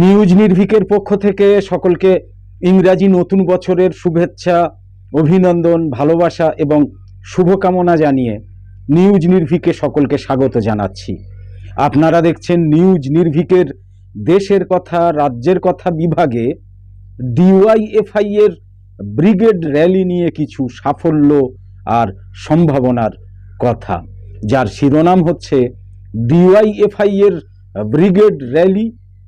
News নির্ভিকের পক্ষ থেকে সকলকে ইংরাজি নতুন বছরের শুভেচ্ছা, অভিনন্দন, ভালোবাসা এবং শুভকামনা জানিয়ে নিউজ নির্ভিকে সকলকে স্বাগত জানাচ্ছি। আপনারা দেখছেন নিউজ নির্ভিকের দেশের কথা, রাজ্যের কথা বিভাগে ডিওয়াইএফআই এর ব্রিগেড র্যালি নিয়ে কিছু সাফল্য আর সম্ভাবনার কথা। যার শিরোনাম হচ্ছে ডিওয়াইএফআই এর ব্রিগেড র্যালি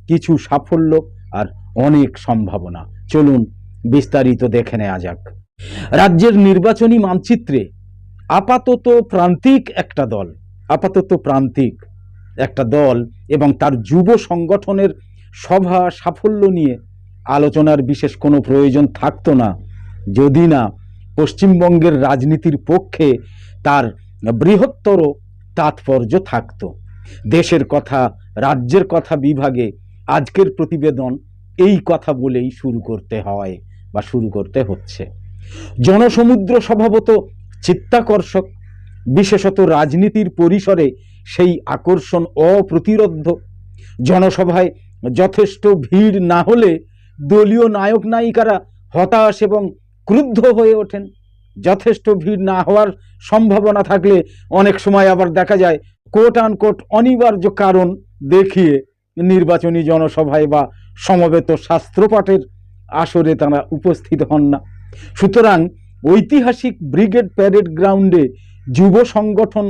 কিছু সাফল্য আর অনেক সম্ভাবনা। চলুন বিস্তারিত দেখে নেওয়া যাক। রাজ্যের নির্বাচনী মানচিত্রে আপাতত প্রান্তিক একটা দল, আপাতত প্রান্তিক একটা দল এবং তার যুব সংগঠনের সভা সাফল্য নিয়ে আলোচনার বিশেষ কোনো প্রয়োজন থাকতো না। যদি না, পশ্চিমবঙ্গের রাজনীতির পক্ষে তার বৃহত্তর তাৎপর্য থাকতো। দেশের কথা, রাজ্যের কথা বিভাগে আজকের প্রতিবেদন এই কথা বলেই শুরু করতে হয় বা শুরু করতে হচ্ছে। জনসমুদ্র স্বভাবত চিত্তাকর্ষক, বিশেষত রাজনীতির পরিসরে সেই আকর্ষণ অপ্রতিরোধ্য জনসভায় যথেষ্ট ভিড় না হলে দলীয় নায়ক নায়িকারা হতাশ এবং ক্রুদ্ধ হয়ে ওঠেন। যথেষ্ট ভিড় না হওয়ার সম্ভাবনা থাকলে অনেক সময় আবার দেখা যায় কোট আন কোট অনিবার্য কারণ দেখিয়ে নির্বাচনী জনসভায় বা সমবেত শাস্ত্রপাঠের আসরে তারা উপস্থিত হন না। সুতরাং ঐতিহাসিক ব্রিগেড প্যারেড গ্রাউন্ডে যুব সংগঠন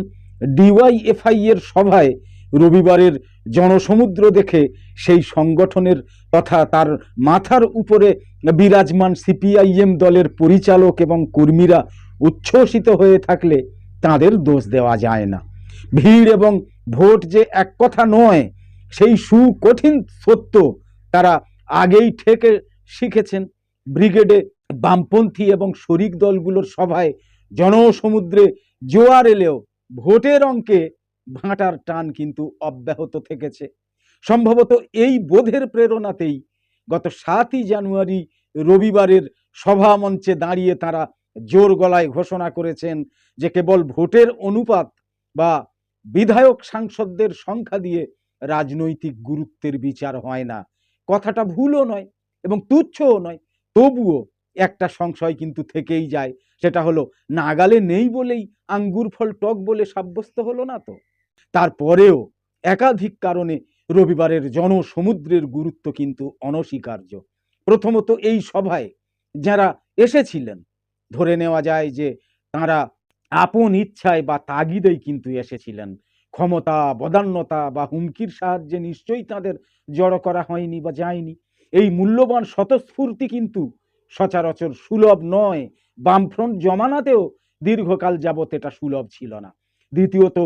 ডিওয়াইএফআই এর সভায় রবিবারের জনসমুদ্র দেখে সেই সংগঠনের তথা তার মাথার উপরে বিরাজমান সিপিআইএম দলের পরিচালক এবং কর্মীরা উচ্ছ্বসিত হয়ে থাকলে তাদের দোষ দেওয়া যায় না। ভিড় এবং ভোট যে এক কথা নয় সেই সুকঠিন সত্য তারা আগেই ঠেকে শিখেছেন। ব্রিগেডে বামপন্থী এবং শরিক দলগুলোর সভায় জনসমুদ্রে জোয়ার এলেও ভোটের অঙ্কে ভাঁটার টান কিন্তু অব্যাহত থেকেছে। সম্ভবত এই বোধের প্রেরণাতেই গত সাতই জানুয়ারি রবিবারের সভা মঞ্চে দাঁড়িয়ে তারা জোর গলায় ঘোষণা করেছেন যে কেবল ভোটের অনুপাত বা বিধায়ক সাংসদদের সংখ্যা দিয়ে রাজনৈতিক গুরুত্বের বিচার হয় না। কথাটা ভুলও নয় এবং তুচ্ছও নয়, তবুও একটা সংশয় কিন্তু থেকেই যায়, সেটা হলো নাগালে নেই বলেই আঙ্গুর ফল টক বলে সাব্যস্ত হলো না তো? তারপরেও একাধিক কারণে রবিবারের জনসমুদ্রের গুরুত্ব কিন্তু অনস্বীকার্য। প্রথমত এই সভায় যারা এসেছিলেন, ধরে নেওয়া যায় যে তারা আপন ইচ্ছায় বা তাগিদেই কিন্তু এসেছিলেন। ক্ষমতা, বদান্যতা বা হুমকির সাহায্যে নিশ্চয়ই তাদের জড়ো করা হয়নি বা যায়নি। এই মূল্যবান স্বতঃস্ফূর্তি কিন্তু সচরাচর সুলভ নয়। বামফ্রন্ট জমানাতেও দীর্ঘকাল যাবৎ এটা সুলভ ছিল না। দ্বিতীয়ত,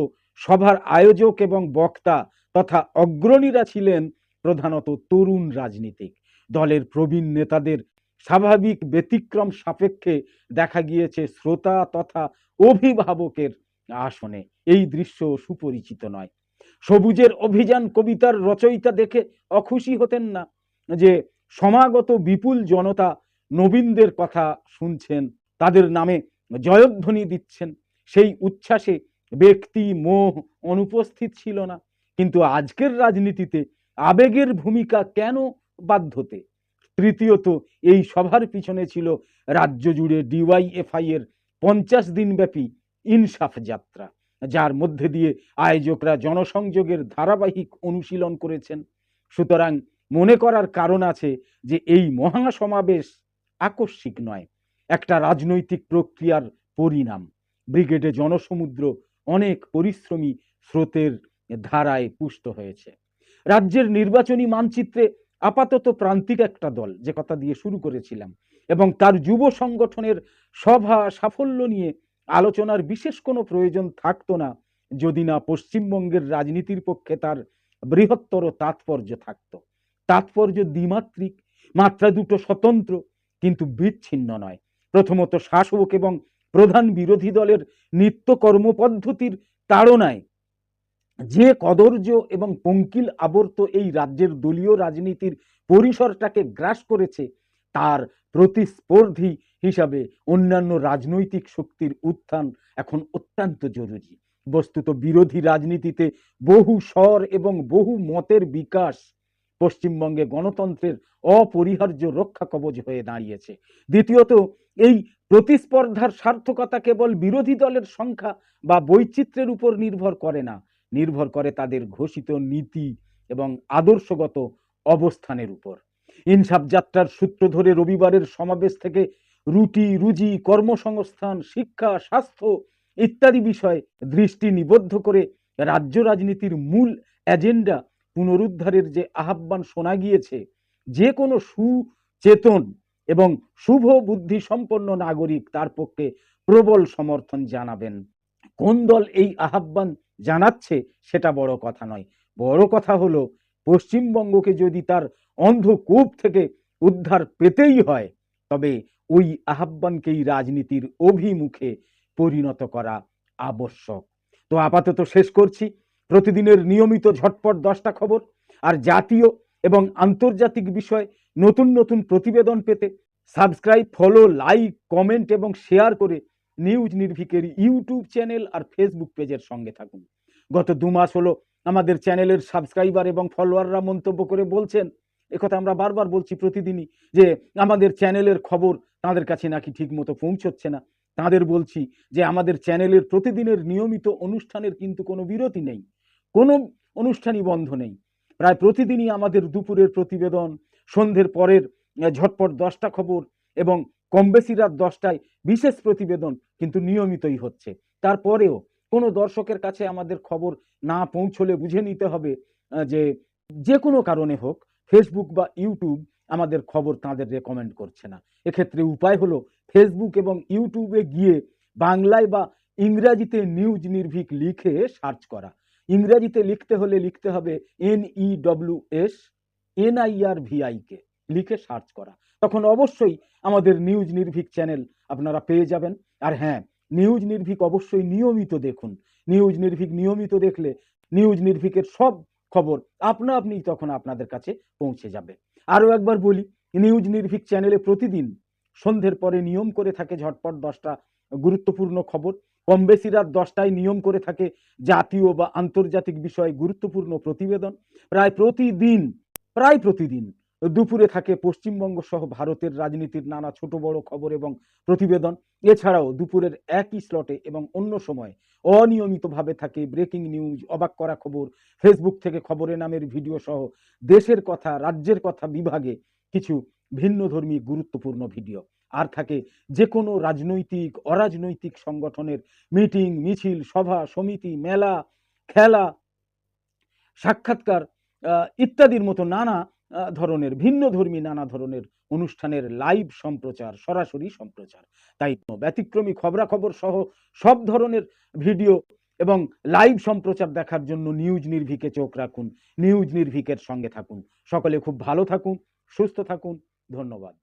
সভার আয়োজক এবং বক্তা তথা অগ্রণীরা ছিলেন প্রধানত তরুণ রাজনীতিক। দলের প্রবীণ নেতাদের স্বাভাবিক ব্যতিক্রম সাপেক্ষে দেখা গিয়েছে শ্রোতা তথা অভিভাবকের আসনে এই দৃশ্য সুপরিচিত নয়। সবুজের অভিযান কবিতার রচয়িতা দেখে অখুশি হতেন না যে সমাগত বিপুল জনতা নবীনদের কথা শুনছেন, তাদের নামে জয়ধ্বনি দিচ্ছেন। সেই উচ্ছ্বাসে ব্যক্তি, মোহ অনুপস্থিত ছিল না। কিন্তু আজকের রাজনীতিতে আবেগের ভূমিকা কেন বাধ্যতে? তৃতীয়ত, এই সভার পিছনে ছিল রাজ্য জুড়ে ডিওয়াইএফআই এর পঞ্চাশ দিনব্যাপী ইনসাফ যাত্রা, যার মধ্যে দিয়ে আয়োজকরা জনসংযোগের ধারাবাহিক অনুশীলন করেছেন। সুতরাং মনে করার কারণ আছে যে এই মহাসমাবেশ আকস্মিক নয়, একটা রাজনৈতিক প্রক্রিয়ার পরিণাম। ব্রিগেডে জনসমুদ্র অনেক পরিশ্রমী স্রোতের ধারায় পুষ্ট হয়েছে। রাজ্যের নির্বাচনী মানচিত্রে আপাতত প্রান্তিক একটা দল, যে কথা দিয়ে শুরু করেছিলাম, এবং তার যুব সংগঠনের সভা সাফল্য নিয়ে আলোচনার বিশেষ কোনো প্রয়োজন থাকতো না যদি না পশ্চিমবঙ্গের রাজনীতির পক্ষে তার বৃহত্তর তাৎপর্য থাকতো। তাৎপর্য দ্বিমাত্রিক, মাত্রা দুটো স্বতন্ত্র, কিন্তু বিচ্ছিন্ন নয়। প্রথমত শাসক এবং প্রধান বিরোধী দলের নিত্য কর্মপদ্ধতির তাড়নায় যে কদর্য এবং পঙ্কিল আবর্ত এই রাজ্যের দলীয় রাজনীতির পরিসরটাকে গ্রাস করেছে তার প্রতিস্পর্ধী হিসাবে অন্যান্য রাজনৈতিক শক্তির উত্থান এখন অত্যন্ত জরুরি। বস্তুত বিরোধী রাজনীতিতে বহু স্বর এবং বহু মতের বিকাশ পশ্চিমবঙ্গে গণতন্ত্রের অপরিহার্য রক্ষা কবচ হয়ে দাঁড়িয়েছে। দ্বিতীয়ত, এই প্রতিস্পর্ধার সার্থকতা কেবল বিরোধী দলের সংখ্যা বা বৈচিত্র্যের উপর নির্ভর করে না, নির্ভর করে তাদের ঘোষিত নীতি এবং আদর্শগত অবস্থানের উপর। ইনসাফ যাত্রার সূত্র ধরে রবিবারের সমাবেশ থেকে রুটি, রুজি, কর্মসংস্থান, শিক্ষা, স্বাস্থ্য ইত্যাদি বিষয়ে দৃষ্টি নিবদ্ধ করে রাজ্য রাজনীতির মূল এজেন্ডা পুনরুদ্ধারের যে আহ্বান শোনা গিয়েছে, যে কোনো সুচেতন এবং শুভ বুদ্ধি সম্পন্ন নাগরিক তার পক্ষে প্রবল সমর্থন জানাবেন। কোন দল এই আহ্বান জানাচ্ছে সেটা বড় কথা নয়। বড় কথা হলো, পশ্চিমবঙ্গকে যদি তার অন্ধকূপ থেকে উদ্ধার পেতেই হয়, তবে ওই আহ্বানকেই রাজনীতির অভিমুখে পরিণত করা আবশ্যক। তো আপাতত শেষ করছি। প্রতিদিনের নিয়মিত ঝটপট দশটা খবর আর জাতীয় এবং আন্তর্জাতিক বিষয় নতুন নতুন প্রতিবেদন পেতে সাবস্ক্রাইব, ফলো, লাইক, কমেন্ট এবং শেয়ার করে নিউজ নির্ভিকের ইউটিউব চ্যানেল আর ফেসবুক পেজের সঙ্গে থাকুন। গত দু মাস হলো আমাদের চ্যানেলের সাবস্ক্রাইবার এবং ফলোয়াররা মন্তব্য করে বলছেন একথা আমরা বারবার বলছি প্রতিদিনই যে আমাদের চ্যানেলের খবর তাদের কাছে নাকি ঠিক মতো পৌঁছচ্ছে না। তাদের বলছি যে আমাদের চ্যানেলের প্রতিদিনের নিয়মিত অনুষ্ঠানের কিন্তু কোনো বিরতি নেই, কোনো অনুষ্ঠানই বন্ধ নেই। প্রায় প্রতিদিনই আমাদের দুপুরের প্রতিবেদন, সন্ধ্যের পরের ঝটপট দশটা খবর এবং কম বেশি রাত দশটায় বিশেষ প্রতিবেদন কিন্তু নিয়মিতই হচ্ছে। তারপরেও কোনো দর্শকের কাছে আমাদের খবর না পৌঁছলে বুঝে নিতে হবে যে যে কোনো কারণে হোক ফেসবুক বা ইউটিউব আমাদের খবর তাদের রেকমেন্ড করছে না। এক্ষেত্রে উপায় হলো ফেসবুক এবং ইউটিউবে গিয়ে বাংলায় বা ইংরাজিতে নিউজ নির্ভীক লিখে সার্চ করা। ইংরাজিতে লিখতে হলে লিখতে হবে N E S NIR VIK লিখে সার্চ করা। তখন অবশ্যই আমাদের নিউজ নির্ভীক চ্যানেল আপনারা পেয়ে যাবেন। আর হ্যাঁ নিউজ নির্ভীক অবশ্যই নিয়মিত দেখুন। নিউজ নির্ভীক নিয়মিত দেখলে নিউজ নির্ভীকের সব খবর আপনা আপনি তখন আপনাদের কাছে পৌঁছে যাবে। আরও একবার বলি, নিউজ নির্ভীক চ্যানেলে প্রতিদিন সন্ধ্যের পরে নিয়ম করে থাকে ঝটপট দশটা গুরুত্বপূর্ণ খবর। কম বেশি রাত দশটায় নিয়ম করে থাকে জাতীয় বা আন্তর্জাতিক বিষয়ে গুরুত্বপূর্ণ প্রতিবেদন। প্রায় প্রতিদিন প্রায় প্রতিদিন দুপুরে থাকে পশ্চিমবঙ্গ সহ ভারতের রাজনীতির নানা ছোট বড় খবর এবং প্রতিবেদন। এছাড়াও দুপুরের একই স্লটে এবং অন্য সময় অনিয়মিতভাবে থাকে ব্রেকিং নিউজ অবাক করা খবর ফেসবুক থেকে খবরে নামের ভিডিও সহ দেশের কথা, রাজ্যের কথা বিভাগে কিছু ভিন্নধর্মী গুরুত্বপূর্ণ ভিডিও আর থাকে যে কোনো রাজনৈতিক, অরাজনৈতিক সংগঠনের মিটিং মিছিল, সভা, সমিতি, মেলা, খেলা, সাক্ষাৎকার ইত্যাদির মতো নানা ধরনের, ভিন্ন ধর্মী নানা ধরনের অনুষ্ঠানের লাইভ সম্প্রচার, সরাসরি সম্প্রচার। তাই ব্যতিক্রমী খবরাখবর সহ সব ধরনের ভিডিও এবং লাইভ সম্প্রচার দেখার জন্য নিউজ নির্ভীকে চোখ রাখুন নিউজ নির্ভীকের সঙ্গে থাকুন। সকলে খুব ভালো থাকুন, সুস্থ থাকুন। ধন্যবাদ।